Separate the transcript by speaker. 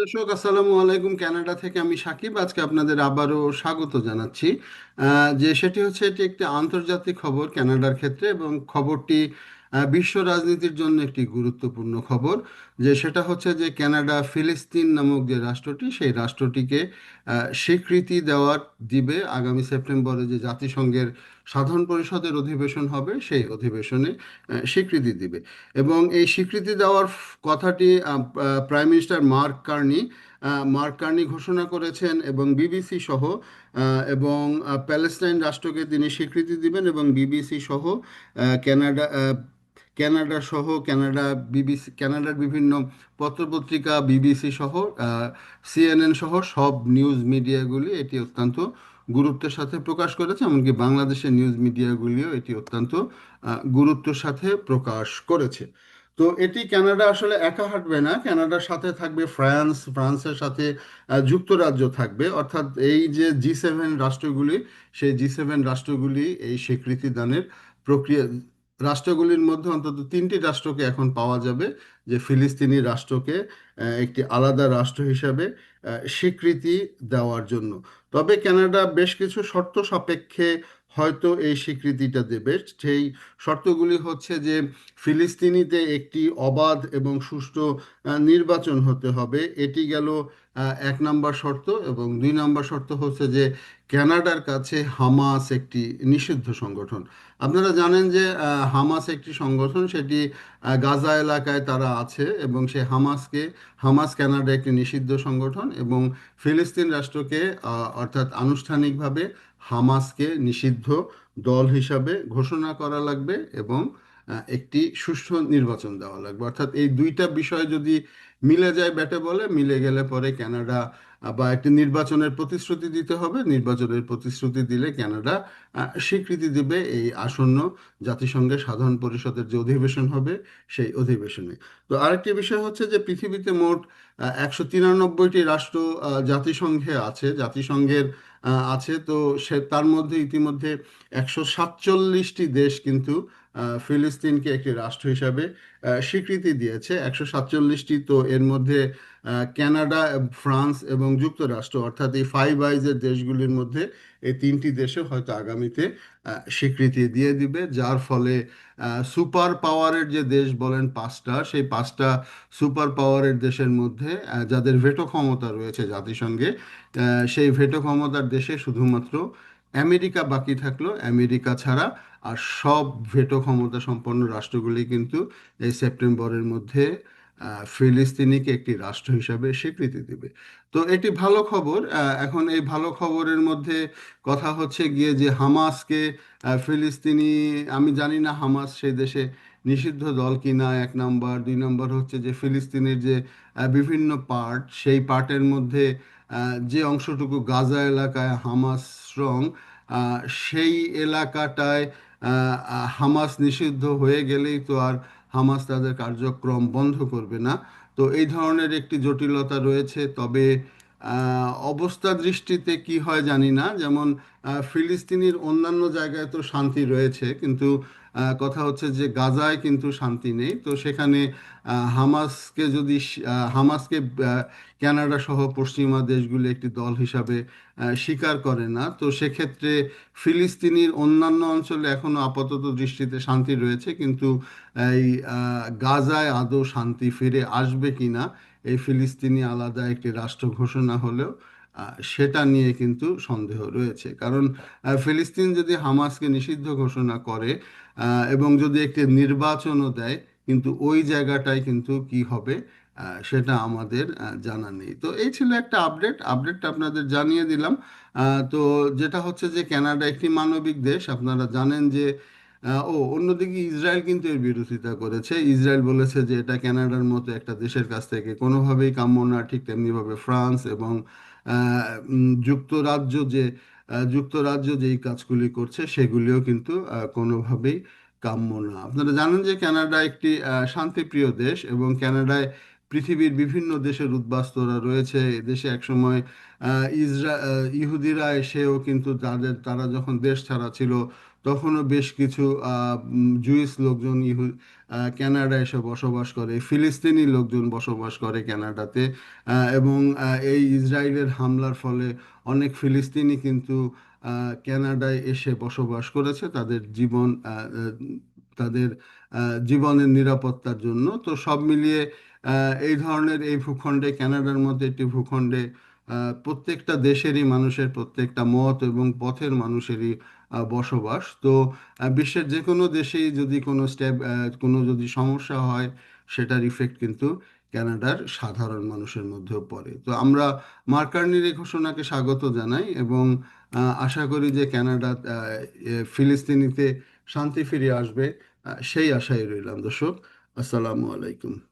Speaker 1: দর্শক, আসসালামু আলাইকুম। কানাডা থেকে আমি সাকিব। আজকে আপনাদের আবারও স্বাগত জানাচ্ছি। যে সেটি হচ্ছে এটি একটি আন্তর্জাতিক খবর কানাডার ক্ষেত্রে এবং খবরটি বিশ্ব রাজনীতির জন্য একটি গুরুত্বপূর্ণ খবর যে সেটা হচ্ছে যে ক্যানাডা ফিলিস্তিন নামক যে রাষ্ট্রটি সেই রাষ্ট্রটিকে স্বীকৃতি দেওয়ার দিবে আগামী সেপ্টেম্বরে যে জাতিসংঘের সাধারণ পরিষদের অধিবেশন হবে সেই অধিবেশনে স্বীকৃতি দিবে। এবং এই স্বীকৃতি দেওয়ার কথাটি prime minister Mark Carney Mark Carney ঘোষণা করেছেন এবং বিবিসি সহ এবং প্যালেস্টাইন রাষ্ট্রকে তিনি স্বীকৃতি দিবেন এবং বিবিসি সহ আহ, কানাডা সহ কানাডা বিবিসি কানাডার বিভিন্ন পত্রপত্রিকা, বিবিসি সহ সিএনএন সহ সব নিউজ মিডিয়াগুলি এটি অত্যন্ত গুরুত্বের সাথে প্রকাশ করেছে, এমনকি বাংলাদেশের নিউজ মিডিয়াগুলিও এটি অত্যন্ত গুরুত্বের সাথে প্রকাশ করেছে। তো এটি কানাডা আসলে একা হাঁটবে না কানাডার সাথে থাকবে ফ্রান্স, ফ্রান্সের সাথে যুক্তরাজ্য থাকবে। অর্থাৎ এই যে জি সেভেন রাষ্ট্রগুলি, সেই জি সেভেন রাষ্ট্রগুলি এই স্বীকৃতি দানের প্রক্রিয়া রাষ্ট্রগুলির মধ্যে অন্তত তিনটি রাষ্ট্রকে এখন পাওয়া যাবে, যে ফিলিস্তিনি রাষ্ট্রকে একটি আলাদা রাষ্ট্র হিসাবে স্বীকৃতি দেওয়ার জন্য। তবে কানাডা বেশ কিছু শর্ত সাপেক্ষে হয়তো এই স্বীকৃতিটা দেবে। সেই শর্তগুলি হচ্ছে যে ফিলিস্তিনিতে একটি অবাধ এবং সুষ্ঠু নির্বাচন হতে হবে। এটি গেল এক নম্বর শর্ত এবং দুই নম্বর শর্ত হচ্ছে যে ক্যানাডার কাছে হামাস একটি নিষিদ্ধ সংগঠন। আপনারা জানেন যে হামাস একটি সংগঠন, সেটি গাজা এলাকায় তারা আছে এবং সে হামাসকে, হামাস ক্যানাডা একটি নিষিদ্ধ সংগঠন এবং ফিলিস্তিন রাষ্ট্রকে অর্থাৎ আনুষ্ঠানিকভাবে হামাসকে নিষিদ্ধ দল হিসাবে ঘোষণা করা লাগবে এবং একটি সুষ্ঠু নির্বাচন দেওয়া লাগবে। অর্থাৎ এই দুইটা বিষয় যদি মিলে যায় ব্যাটে বলে, মিলে গেলে পরে ক্যানাডা বা একটি নির্বাচনের প্রতিশ্রুতি দিতে হবে। নির্বাচনের প্রতিশ্রুতি দিলে ক্যানাডা স্বীকৃতি দিবে এই আসন্ন জাতিসংঘের সাধারণ পরিষদের যে অধিবেশন হবে সেই অধিবেশনে। তো আরেকটি বিষয় হচ্ছে যে পৃথিবীতে মোট একশো তিরানব্বইটি রাষ্ট্র জাতিসংঘে আছে। জাতিসংঘের আছে। তো সে তার মধ্যে ইতিমধ্যে একশো সাতচল্লিশটি দেশ কিন্তু ফিলিস্তিনকে একটি রাষ্ট্র হিসাবে স্বীকৃতি দিয়েছে। একশো সাতচল্লিশটি তো এর মধ্যে কানাডা ফ্রান্স এবং যুক্তরাষ্ট্র, অর্থাৎ এই ফাইভ আইজের দেশগুলির মধ্যে এই তিনটি দেশে হয়তো আগামীতে স্বীকৃতি দিয়ে দিবে, যার ফলে সুপার পাওয়ারের যে দেশ বলেন পাঁচটা, সেই পাঁচটা সুপার পাওয়ারের দেশের মধ্যে যাদের ভেটো ক্ষমতা রয়েছে জাতিসংঘে সেই ভেটো ক্ষমতার দেশে শুধুমাত্র আমেরিকা বাকি থাকল, আমেরিকা ছাড়া আর সব ভেটো ক্ষমতা সম্পন্ন রাষ্ট্রগুলি কিন্তু এই সেপ্টেম্বরের মধ্যে ফিলিস্তিনিকে একটি রাষ্ট্র হিসাবে স্বীকৃতি দেবে। তো এটি ভালো খবর এখন এই ভালো খবরের মধ্যে কথা হচ্ছে গিয়ে যে হামাসকে ফিলিস্তিনি, আমি জানি না হামাস সেই দেশে নিষিদ্ধ দল কিনা, এক নাম্বার। দুই নাম্বার হচ্ছে যে ফিলিস্তিনের যে বিভিন্ন পার্ট, সেই পার্টের মধ্যে যে অংশটুকু গাজা এলাকায় হামাস স্ট্রং সেই এলাকাটায় হামাস নিষিদ্ধ হয়ে গেলেই তো আর হামাস তাদের কার্যক্রম বন্ধ করবে না। তো এই ধরনের একটি জটিলতা রয়েছে। তবে অবস্থা দৃষ্টিতে কি হয় জানি না। যেমন ফিলিস্তিনির অন্যান্য জায়গায় তো শান্তি রয়েছে, কিন্তু কথা হচ্ছে যে গাজায় কিন্তু শান্তি নেই। তো সেখানে হামাসকে যদি হামাসকে কানাডা সহ পশ্চিমা দেশগুলি একটি দল হিসাবে স্বীকার করে না। তো সেক্ষেত্রে ফিলিস্তিনির অন্যান্য অঞ্চলে এখনও আপাতত দৃষ্টিতে শান্তি রয়েছে, কিন্তু এই গাজায় আদৌ শান্তি ফিরে আসবে কিনা এই ফিলিস্তিনি আলাদা একটি রাষ্ট্র ঘোষণা হলেও সেটা নিয়ে কিন্তু সন্দেহ রয়েছে। কারণ ফিলিস্তিন যদি হামাসকে নিষিদ্ধ ঘোষণা করে এবং যদি একটি নির্বাচনও দেয়, কিন্তু ওই জায়গাটায় কিন্তু কি হবে সেটা আমাদের জানা নেই। তো এই ছিল একটা আপডেট। আপডেটটা আপনাদের জানিয়ে দিলাম। তো যেটা হচ্ছে যে, কানাডা একটি মানবিক দেশ। আপনারা জানেন যে ও, অন্যদিকে ইসরায়েল কিন্তু এর বিরোধিতা করেছে। ইসরায়েল বলেছে যে এটা কানাডার মতো একটা দেশের কাছ থেকে কোনোভাবেই কাম্য না, ঠিক তেমনিভাবে ফ্রান্স এবং যুক্তরাজ্য যে যুক্তরাজ্য যেই কাজগুলি করছে সেগুলিও কিন্তু কোনোভাবেই কাম্য না। আপনারা জানেন যে কানাডা একটি শান্তিপ্রিয় দেশ এবং কানাডায় পৃথিবীর বিভিন্ন দেশের উদ্বাস্তুরা রয়েছে। এদেশে একসময় ইসরা ইহুদিরা এসেও কিন্তু তাদের, তারা যখন দেশ ছাড়া ছিল তখনও বেশ কিছু জুইস লোকজন ইহু কানাডায় এসে বসবাস করে ফিলিস্তিনি লোকজন বসবাস করে কানাডাতে আহ, এবং এই ইসরায়েলের হামলার ফলে অনেক ফিলিস্তিনি কিন্তু আহ, কানাডায় এসে বসবাস করেছে তাদের জীবন তাদের জীবনের নিরাপত্তার জন্য। তো সব মিলিয়ে এই ধরনের এই ভূখণ্ডে কানাডার মধ্যে একটি ভূখণ্ডে প্রত্যেকটা দেশেরই মানুষের প্রত্যেকটা মত এবং পথের মানুষেরই বসবাস। তো বিশ্বের যে কোনো দেশেই যদি কোনো স্টেপ কোনো যদি সমস্যা হয় সেটার ইফেক্ট কিন্তু কানাডার সাধারণ মানুষের মধ্যেও পড়ে। তো আমরা মার্কার্নির এই ঘোষণাকে স্বাগত জানাই এবং আশা করি যে এ, ফিলিস্তিনিতে শান্তি ফিরে আসবে সেই আশায় রইলাম। দর্শক আসসালামু আলাইকুম।